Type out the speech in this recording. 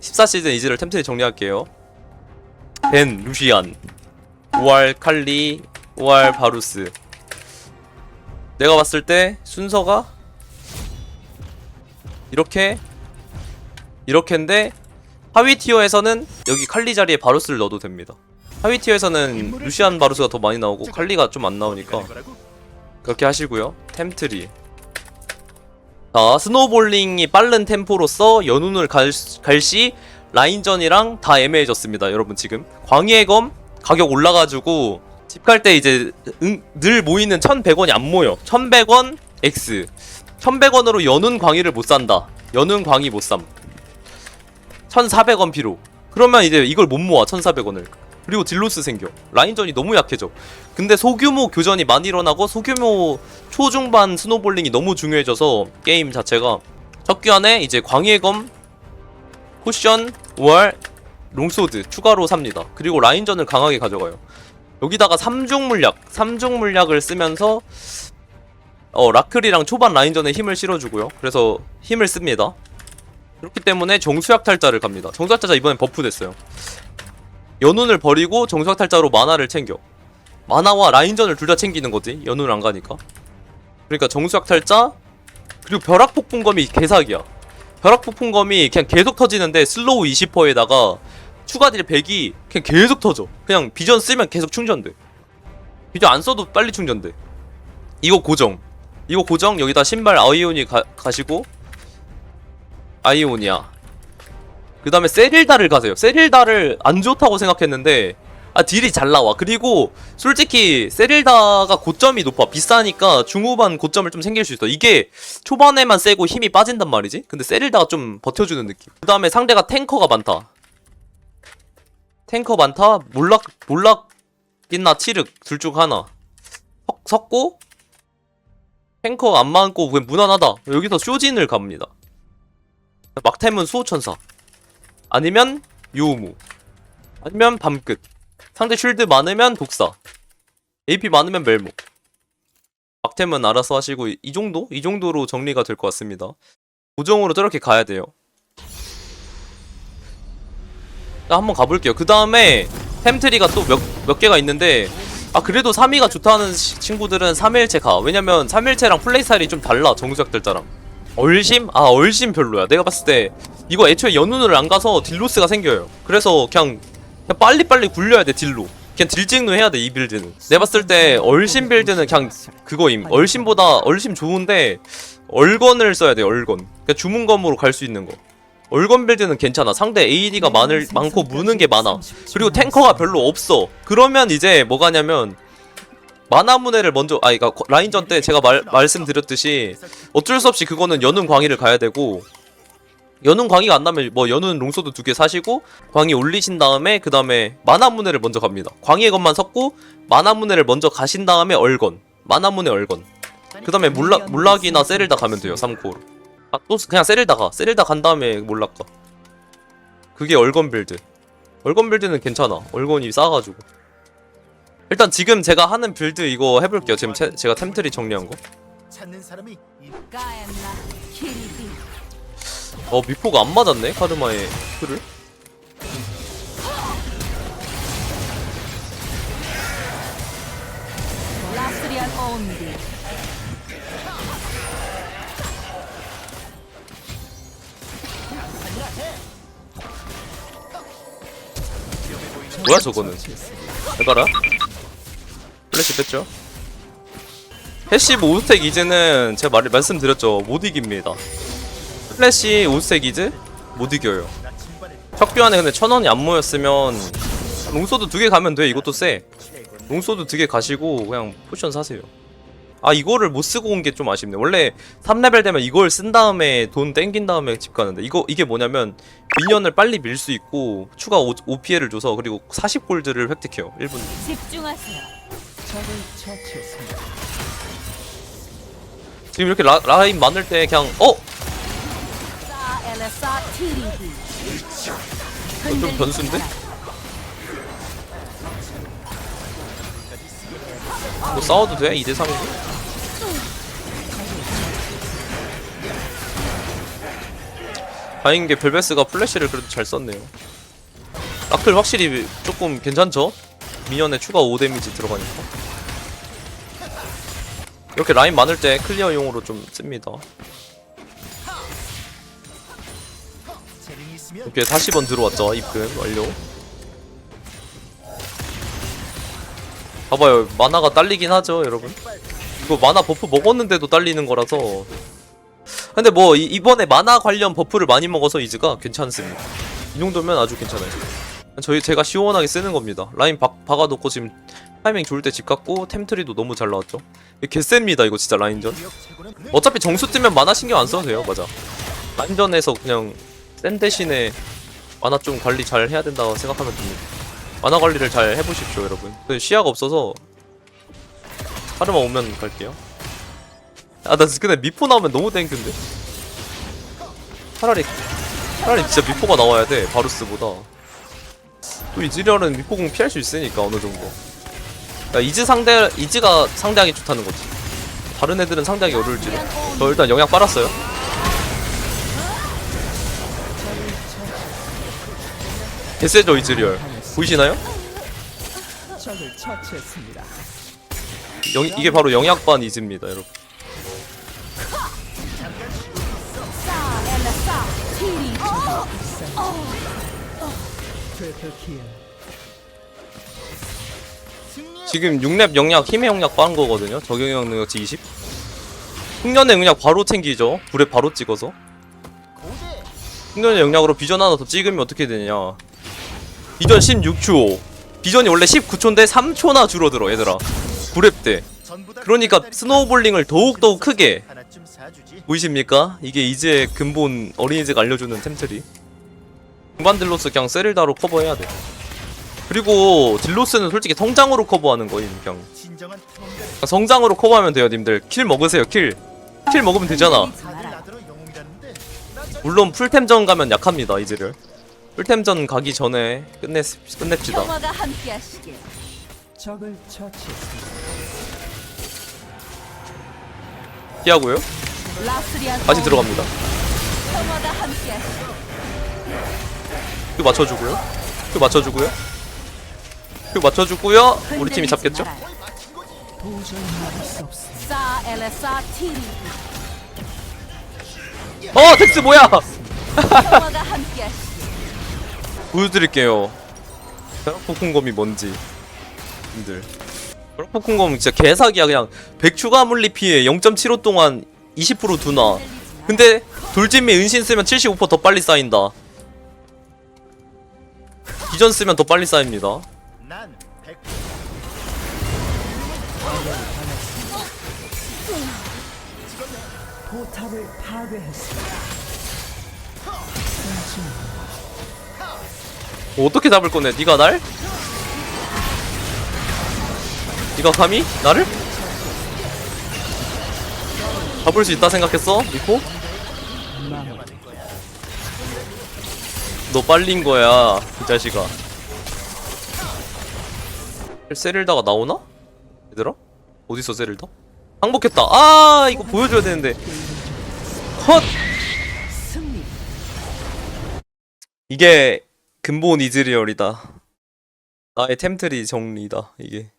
14시즌 이즈를 템트리 정리할게요. 벤, 루시안 오알 칼리, 오알 바루스. 내가 봤을 때 순서가 이렇게 이렇게인데 하위 티어에서는 여기 칼리 자리에 바루스를 넣어도 됩니다. 하위 티어에서는 루시안 바루스가 더 많이 나오고 칼리가 좀 안 나오니까 그렇게 하시고요. 템트리 자 스노볼링이 빠른 템포로서 연운을 갈, 갈시 라인전이랑 다 애매해졌습니다 여러분 지금. 광희의 검 가격 올라가지고 집 갈 때 이제 응, 늘 모이는 1100원이 안 모여. 1100원 X. 1100원으로 연운 광희를 못 산다. 연운 광희 못 삼. 1400원 필요 그러면 이제 이걸 못 모아 1400원을 그리고 딜로스 생겨. 라인전이 너무 약해져. 근데 소규모 교전이 많이 일어나고 소규모 초중반 스노볼링이 너무 중요해져서 게임 자체가 첫 귀환에 이제 광희의 검 쿠션 5월 롱소드 추가로 삽니다. 그리고 라인전을 강하게 가져가요. 여기다가 3중 물약 3중 물약을 쓰면서 어 라클이랑 초반 라인전에 힘을 실어주고요. 그래서 힘을 씁니다. 그렇기 때문에 정수약 탈자를 갑니다. 정수약 탈자 이번엔 버프 됐어요 연운을 버리고 정수약 탈자로 마나를 챙겨. 마나와 라인전을 둘 다 챙기는 거지 연운을 안 가니까. 그러니까 정수약 탈자 그리고 벼락 폭풍검이 개사기야. 벼락 폭풍검이 그냥 계속 터지는데 슬로우 20%에다가 추가 딜 100이 그냥 계속 터져. 그냥 비전 쓰면 계속 충전돼. 비전 안 써도 빨리 충전돼. 이거 고정. 이거 고정. 여기다 신발 아이오니 가, 가시고. 아이오니아 그 다음에 세릴다를 가세요. 세릴다를 안 좋다고 생각했는데 아 딜이 잘 나와. 그리고 솔직히 세릴다가 고점이 높아. 비싸니까 중후반 고점을 좀 생길 수 있어. 이게 초반에만 세고 힘이 빠진단 말이지? 근데 세릴다가 좀 버텨주는 느낌. 그 다음에 상대가 탱커가 많다. 탱커 많다? 몰락 몰락이나? 치륵 둘 중 하나. 석, 섰고 탱커 안 많고 무난하다. 여기서 쇼진을 갑니다. 막템은 수호천사 아니면 유우무. 아니면 밤끝. 상대 쉴드 많으면 독사. AP 많으면 멜모. 막템은 알아서 하시고 이- 이 정도? 이 정도로 정리가 될 것 같습니다. 고정으로 저렇게 가야 돼요. 자 한번 가볼게요. 그 다음에 템트리가 또 몇 몇 개가 있는데 아 그래도 3위가 좋다는 시- 친구들은 3일체 가. 왜냐면 3일체랑 플레이 스타일이 좀 달라 정수작 들자랑 얼심? 아 얼심 별로야. 내가 봤을 때 이거 애초에 연운을 안 가서 딜로스가 생겨요. 그래서 그냥, 그냥 빨리빨리 굴려야 돼 딜로. 그냥 딜찍로 해야 돼 이 빌드는. 내가 봤을 때 얼심 빌드는 그냥 그거임. 얼심보다 얼심 좋은데 얼건을 써야 돼 얼건. 그냥 주문검으로 갈 수 있는 거. 얼건 빌드는 괜찮아. 상대 AD가 많을, 많고 무는 게 많아. 그리고 탱커가 별로 없어. 그러면 이제 뭐가냐면 마나문해를 먼저 아 이거 라인전 때 제가 말, 말씀드렸듯이 어쩔 수 없이 그거는 연운 광희를 가야 되고 연운 광희가 안 나면 뭐 연운 롱소드 두 개 사시고 광희 올리신 다음에 그 다음에 마나문해를 먼저 갑니다. 광희의 것만 섞고 마나문해를 먼저 가신 다음에 얼건 마나문해 얼건. 그 다음에 몰락 몰락이나 세릴다 가면 돼요 3코어로. 아 또 그냥 세릴다 가. 세릴다 간 다음에 몰락 가. 그게 얼건 빌드. 얼건 빌드는 괜찮아. 얼건이 싸가지고. 일단 지금 제가 하는 빌드 이거 해볼게요. 지금 체, 제가 템트리 정리한 거. 찾는 사람이 이- 가엔나? 키리비 어 미포가 안 맞았네? 카르마의 라스리안 온디 뭐야 저거는? 해봐라. 플래시 뺐죠? 패시브 5스택 이즈는 제가 말, 말씀드렸죠. 못 이깁니다 플래시 5스택 이즈? 못 이겨요. 척교환에 근데 천원이 안 모였으면 롱소드 두 개 가면 돼. 이것도 세 롱소드 두 개 가시고 그냥 포션 사세요. 아 이거를 못 쓰고 온 게 좀 아쉽네. 원래 3레벨 되면 이걸 쓴 다음에 돈 땡긴 다음에 집 가는데 이거 이게 뭐냐면 미니언을 빨리 밀 수 있고 추가 오, OPL을 줘서 그리고 40골드를 획득해요. 1분. 집중하세요. 지금 이렇게 라, 라인 많을 때 그냥 어? 좀 변수인데? 뭐 싸워도 돼? 2대 3이고 다행인 게 벨베스가 플래시를 그래도 잘 썼네요. 라클 확실히 조금 괜찮죠? 미니언에 추가 5 데미지 들어가니까. 이렇게 라인 많을 때 클리어용으로 좀 씁니다. 이렇게 40원 들어왔죠. 입금 완료. 봐봐요. 만화가 딸리긴 하죠, 여러분. 이거 만화 버프 먹었는데도 딸리는 거라서. 근데 뭐 이, 이번에 만화 관련 버프를 많이 먹어서 이즈가 괜찮습니다. 이 정도면 아주 괜찮아요. 저희 제가 시원하게 쓰는 겁니다. 라인 박, 박아놓고 지금 타이밍 좋을 때 집 갔고 템트리도 너무 잘 나왔죠. 개셉니다 이거 진짜 라인전. 어차피 정수 뜨면 만화 신경 안 써도 돼요 맞아 라인전에서 그냥 센 대신에 만화 좀 관리 잘 해야 된다고 생각하면 됩니다. 만화 관리를 잘 해보십시오 여러분. 근데 시야가 없어서 하루만 오면 갈게요. 아 나 근데 미포 나오면 너무 땡큐인데. 차라리 차라리 진짜 미포가 나와야 돼 바루스보다. 또 이즈리얼은 미포공 피할 수 있으니까 어느 정도. 야, 이즈 상대 이즈가 상대하기 좋다는 거지. 다른 애들은 상대하기 어려울지도. 저 일단 영양 빨았어요 개세죠 이즈리얼. 보이시나요? 영, 이게 바로 영약반 이즈입니다 여러분. 지금 6렙 영약 힘의 영약 빠른 거거든요. 적용형 능력치 20 흉년의 영약 바로 챙기죠. 불에 바로 찍어서. 흉년의 영약으로 비전 하나 더 찍으면 어떻게 되냐 비전 16초. 비전이 원래 19초인데 3초나 줄어들어 얘들아. 9렙 때 그러니까 스노우볼링을 더욱더욱 크게. 보이십니까? 이게 이제 근본 어린이즈가 알려주는 템트리 중반 딜로스 그냥 세릴다로 커버해야 돼. 그리고 딜로스는 솔직히 성장으로 커버하는 거임 그냥. 성장으로 커버하면 돼요 님들. 킬 먹으세요 킬킬 먹으면 되잖아. 물론 풀템전 가면 약합니다 이즈를 풀템전 가기 전에 끝내, 끝냅시다. 평화가 함께하시길. 적을 처치했습니다. 피하고요? 라스리안 다시 들어갑니다. 평화가 함께하시길. q 맞춰주고요. q 맞춰주고요. q 맞춰주고요. 우리 팀이 잡겠죠? 도저히 막을 수 없습니다. 어 텍스 뭐야? 평화가 함께하시길 보여드릴게요. 벼락폭풍검이 뭔지. 님들. 벼락폭풍검 진짜 개사기야. 그냥 100 추가 물리 피해 0.75 동안 20% 두나. 근데 돌진미 은신 쓰면 75%더 빨리 쌓인다. 기전 쓰면 더 빨리 쌓입니다. 포탑을 파괴했습니다. 뭐 어떻게 잡을 거네? 네가 날? 네가 감히 나를? 잡을 수 있다 생각했어? 미코? 너 빨린 거야, 이 자식아. 세릴다가 나오나? 얘들아? 어디서 세릴다? 항복했다. 아, 이거 보여줘야 되는데. 헛! 승리 이게 근본 이즈리얼이다. 나의 템트리 정리다, 이게.